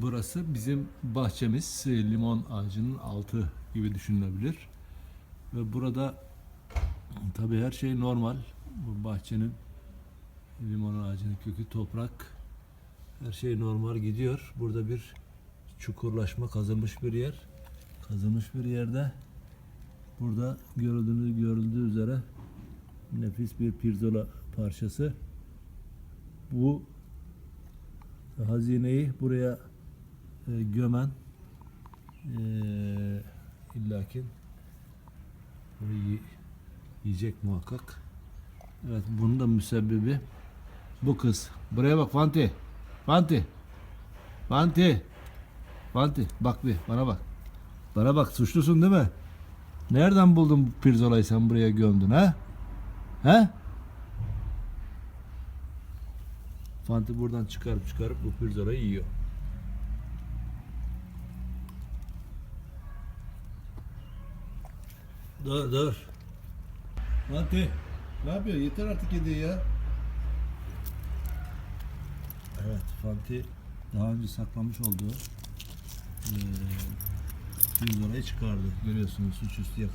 burası bizim bahçemiz. e, Limon ağacının altı gibi düşünülebilir. Ve burada tabii her şey normal. Bu bahçenin limon ağacının kökü toprak. Her şey normal gidiyor. Burada bir çukurlaşma kazılmış bir yer. Kazılmış bir yerde burada görüldüğünüz görüldüğü üzere nefis bir pirzola parçası. Bu hazineyi buraya e, gömen e, illakin yiyecek muhakkak. Evet bunun da müsebbibi bu kız. Buraya bak Fanti. Fanti. Fanti. Fanti bak bir bana bak. Bana bak suçlusun değil mi? Nereden buldun bu pirzolayı sen buraya gömdün ha? He? Fanti buradan çıkarıp çıkarıp bu pirzolayı yiyor. Dur dur. Fanti ne yapıyor? Yeter artık yedi ya. Evet Fanti daha önce saklamış olduğu eee pirzolayı çıkardı. Görüyorsunuz suçüstü yakaladı.